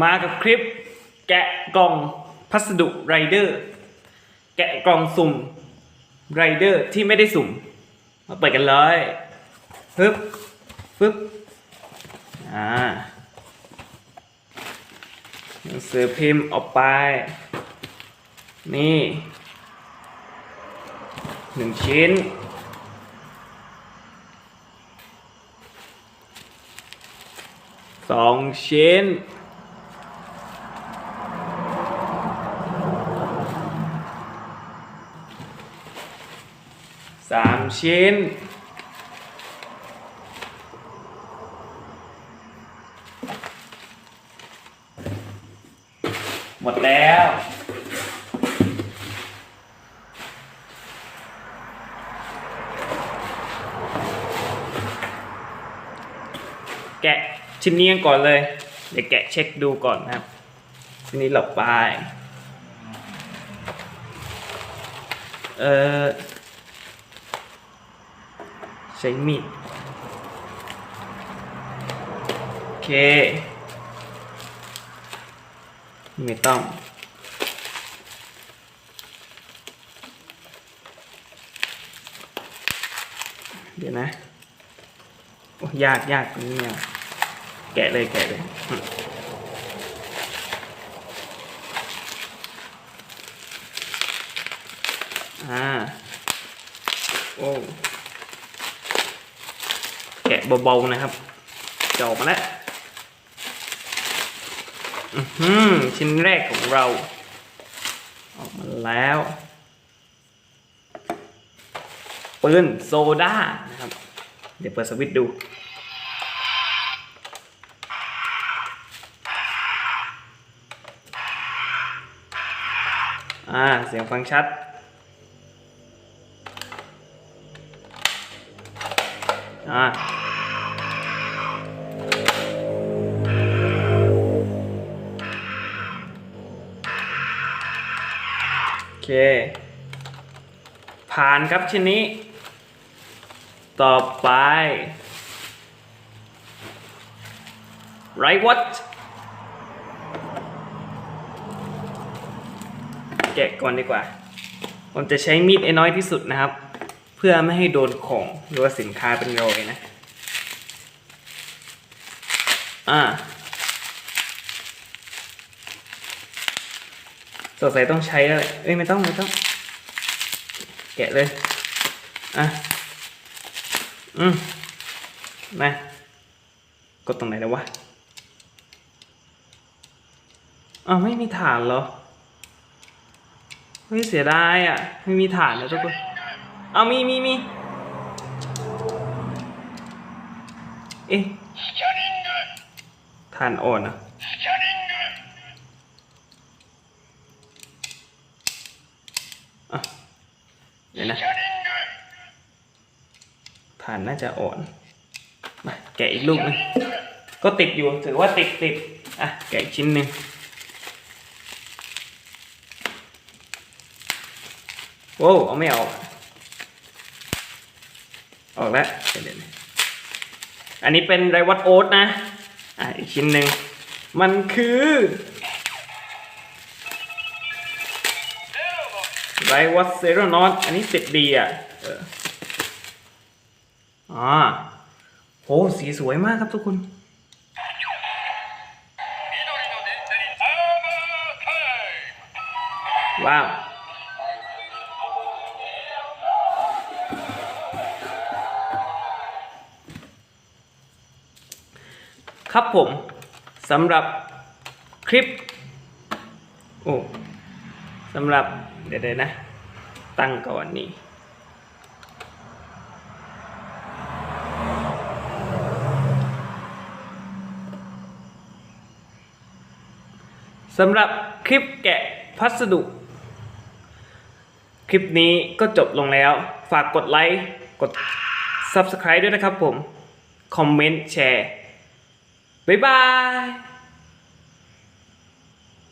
มากับคลิปแกะกล่องพัสดุไรเดอร์แกะกล่องสุ่มไรเดอร์ที่ไม่ได้สุ่ม มาเปิดกันเลยปึ๊บปึ๊บอ่าหนังสือพิมพ์ออกไป นี่หนึ่งชิ้น สองชิ้น สามชิ้น หมดแล้วแกะชิ้นนี้ก่อนเลย เดี๋ยวแกะเช็คดูก่อนนะครับ ชิ้นนี้หลบไป เออ ใช้มีด โอเค ไม่ต้อง เดี๋ยวนะโอ้ยากยากตรงนี้เนี่ยแกะเลยแกะเลยอ่า โอ้ เบาๆนะครับจะออกมาแล้วอือหือชิ้นแรกของเรา ออกมาแล้วปืนโซดานะครับ เดี๋ยวเปิดสวิตช์ดู อ่า เสียงฟังชัด อ่า เค ผ่านครับชิ้นนี้ ต่อไปไรวัดแกะก่อนดีกว่า ผมจะใช้มีดไอ้น้อยที่สุดนะครับ เพื่อไม่ให้โดนของหรือว่าสินค้าเป็นรอยนะ อ่า สงสัยต้องใช้แล้วแหละเอ้ยไม่ต้องไม่ต้อง แกะเลย อะ อืมมากดตรงไหนแล้ววะอ้าไม่มีฐานเหรอ เฮ้ยเสียดายอะ ไม่มีฐานแล้วทุกคนเอามีมีมีเอ๊ะฐานอ่อนอะ อะเดี๋ยวนะฐานน่าจะอ่อนมาแกะอีกลูกหนึงก็ติดอยู่ถือว่าติดติดอะแกะอีกชิ้นหนึ่งโว้เอาไม่ออก ออกแล้วเดี๋ยวอันนี้เป็นไรวัตโอ๊ตนะ อะอีกชิ้นหนึ่งมันคือ ไรวัตเซโรนอตอันนี้ติดดีอะอออ่าโหสีสวยมากครับทุกคนว้าวครับผมสำหรับคลิปโอ้สำหรับ ดี๋ยวนะ ตั้งก่อนนี่สำหรับคลิปแกะพัสดุ คลิปนี้ก็จบลงแล้ว ฝากกดไลค์ กด Subscribe ด้วยนะครับผม คอมเมนต์ แชร์ บ๊ายบาย